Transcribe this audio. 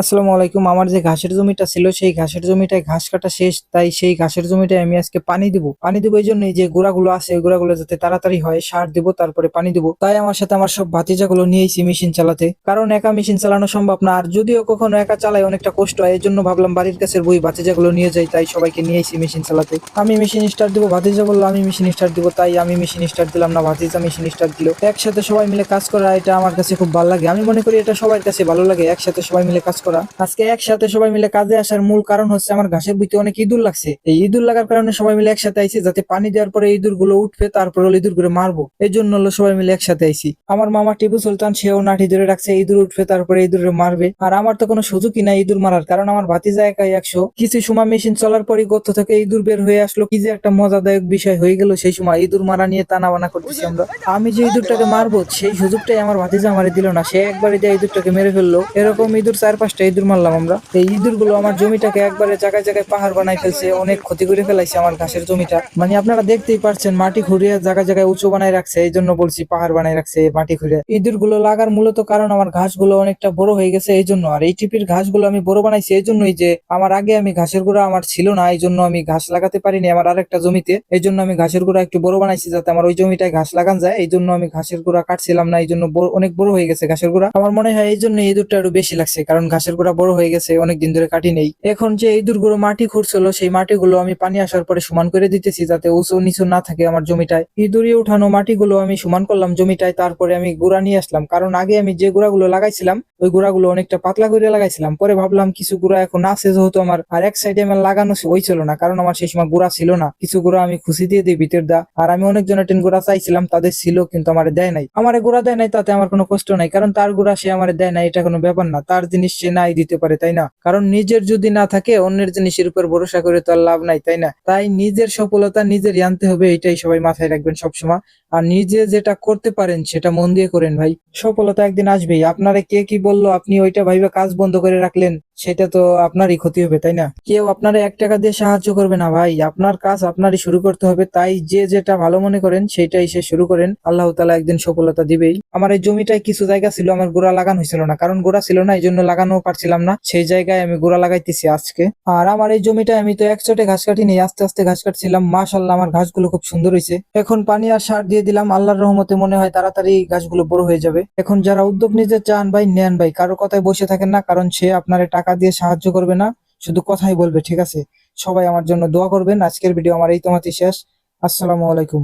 আসসালামু আলাইকুম। আমার যে ঘাসের জমিটা ছিল, সেই ঘাসের জমিটায় ঘাস কাটা শেষ। তাই সেই ঘাসের জমিটায় আমি আজকে পানি দিব। পানি দিব এই জন্য যে গোড়াগুলো আছে ওই গোড়াগুলো যাতে তাড়াতাড়ি হয়, সার দিব, তারপরে পানি দিব। তাই আমার সাথে আমার সব ভাতিজাগুলো নিয়েছি মেশিন চালাতে। কারণ একা মেশিন চালানো সম্ভব না। আর যদিও কখনো একা চালাই অনেকটা কষ্ট হয় এই জন্য ভাবলাম বাড়ির কাছের বই ভাতিজাগুলো নিয়ে যাই, তাই সবাইকে নিয়েছি মেশিন চালাতে। আমি মেশিন স্টার্ট দিব, ভাতিজা বলল আমি মেশিন স্টার্ট দিব, তাই আমি মেশিন স্টার্ট দিলাম না, ভাতিজা মেশিন স্টার্ট দিল। একসাথে সবাই মিলে কাজ করা, এটা আমার কাছে খুব ভালো লাগে। আমি মনে করি এটা সবার কাছে ভালো লাগে, একসাথে সবাই মিলে কাজ করা আজকে একসাথে সবাই মিলে কাজে আসার মূল কারণ হচ্ছে আমার ঘাসের ভিতরে অনেক ইঁদুর লাগছে। এই ইঁদুর লাগার কারণে সবাই মিলে একসাথে আইছি, যাতে পানি দেওয়ার পরে ইঁদুরগুলো উঠবে, তারপর ইঁদুরগুলো মারবো। এই জন্য হলো সবাই মিলে একসাথে আইছি। আমার মামা টিপু সুলতান, সেও নাঠি ধরে রাখছে, ইঁদুর উঠবে, তারপরে ইঁদুর মারবে। আর আমার তো কোনো সুযোগই নাই ইঁদুর মারার, কারণ আমার ভাতিজা একাই একশো। কিছু সময় মেশিন চলার পরই গর্ত থেকে ইঁদুর বের হয়ে আসলো। কি যে একটা মজাদায়ক বিষয় হয়ে গেল সেই সময়, ইঁদুর মারা নিয়ে টানা বানা করতেছি আমরা। আমি যে ইঁদুরটাকে মারবো, সেই সুযোগটাই আমার ভাতিজা আমারে দিল না। সে একবারে দিয়ে ইঁদুরটাকে মেরে ফেলল। এরকম ইঁদুর চার পাঁচটা ইঁদুর মারলাম আমরা। এই ইঁদুরগুলো আমার জমিটাকে একবারে জায়গায় জায়গায় পাহাড় বানাই ফেলছে, অনেক ক্ষতি করে ফেলাইছে আমার ঘাসের জমিটা। মানে আপনারা দেখতেই পারছেন, মাটি খুঁড়িয়ে জায়গায় জায়গায় উঁচু বানায় রাখছে, এই জন্য বলছি পাহাড় বানায় রাখছে মাটি খুঁড়ে ইঁদুরগুলো লাগার মূলত কারণ আমার ঘাসগুলো অনেকটা বড় হয়ে গেছে, এই জন্য। আর এই টিপির ঘাসগুলো আমি বড় বানাইছি এই জন্যই যে, আমার আগে আমি ঘাসের গুঁড়া আমার ছিল না, এই জন্য আমি ঘাস লাগাতে পারিনি আমার আরেকটা জমিতে। এই জন্য আমি ঘাসের গুঁড়া একটু বড় বানাইছি যাতে আমার ওই জমিটায় ঘাস লাগান যায়, এই জন্য আমি ঘাসের গুঁড়া কাটছিলাম না, এই জন্য অনেক বড় হয়ে গেছে ঘাসের গুঁড়া। আমার মনে হয় এই জন্য ইঁদুরটা একটু বেশি লাগছে, কারণ ঘাসের গোড়া বড় হয়ে গেছে অনেক দিন ধরে কাটি নেই। এখন যে এই গুলো মাটি খুঁড়ছিল, সেই মাটিগুলো আমি পানি আসার পরে সমান করে দিতেছি যাতে উঁচু নিচু না থাকে আমার জমিটায়। ইঁদুরিয়ে উঠানো মাটিগুলো আমি সমান করলাম জমিটায়, তারপরে আমি গুঁড়া নিয়ে আসলাম। কারণ আগে আমি যে গোড়াগুলো লাগাইছিলাম ওই গুঁড়াগুলো অনেকটা পাতলা করে লাগাইছিলাম। পরে ভাবলাম কিছু গুঁড়া এখন আছে যেহেতু আমার, আর এক সাইডে আমার লাগানো হয়েছিল না, কারণ আমার সেই সময় গুঁড়া ছিল না। কিছু গুঁড়া আমি খুশি দিয়ে দিই ভিতর দা। আর আমি অনেক জনের টেন গুঁড়া চাইছিলাম, তাদের ছিল কিন্তু আমার দেয় নাই। আমার গুঁড়া দেয় নাই তাতে আমার কোনো কষ্ট নাই, কারণ তার গুঁড়া সে আমার দেয় নাই, এটা কোনো ব্যাপার না। তার জিনিস সে নাই দিতে পারে, তাই না? কারণ নিজের যদি না থাকে, অন্যের জিনিসের উপর ভরসা করে তো আর লাভ নাই, তাই না? তাই নিজের সফলতা নিজের আনতে হবে, এটাই সবাই মাথায় রাখবেন সবসময়। আর নিজে যেটা করতে পারেন, সেটা মন দিয়ে করেন ভাই। সফলতা একদিন আসবেই। আপনারা কে কি বলল আপনি ওইটা ভাইবা কাজ বন্ধ করে রাখলেন। সেটা তো আপনারই ক্ষতি হবে, তাই না? কেউ আপনারা এক টাকা দিয়ে সাহায্য করবে না ভাই। আপনার কাজ আপনারই শুরু করতে হবে, তাই যে যেটা ভালো মনে করেন সেটাই সে শুরু করেন। আল্লাহ তালা একদিন সফলতা দিবেই। আমার এই জমিটায় কিছু জায়গা ছিল, আমার গোড়া লাগানো হয়েছিল না, কারণ গোড়া ছিল না এই জন্য লাগানো পারছিলাম না। সেই জায়গায় আমি গোড়া লাগাইতেছি আজকে। আর আমার এই জমিটায় আমি তো একচোটে ঘাস কাটিনি, আস্তে আস্তে ঘাস কাটছিলাম। মাশাল্লাহ আমার ঘাসগুলো খুব সুন্দর হয়েছে। এখন পানি আর সার দিয়ে দিলাম, আল্লাহর রহমতে মনে হয় তাড়াতাড়ি গাছগুলো বড় হয়ে যাবে। এখন যারা উদ্যোগ নিতে চান ভাই, নেন ভাই। কারও কথায় বসে থাকেন না, কারণ সে আপনার টাকা দিয়ে সাহায্য করবে না, শুধু কথাই বলবে, ঠিক আছে? সবাই আমার জন্য দোয়া করবেন। আজকের ভিডিও আমার এই তোমাতে শেষ। আসসালামু আলাইকুম।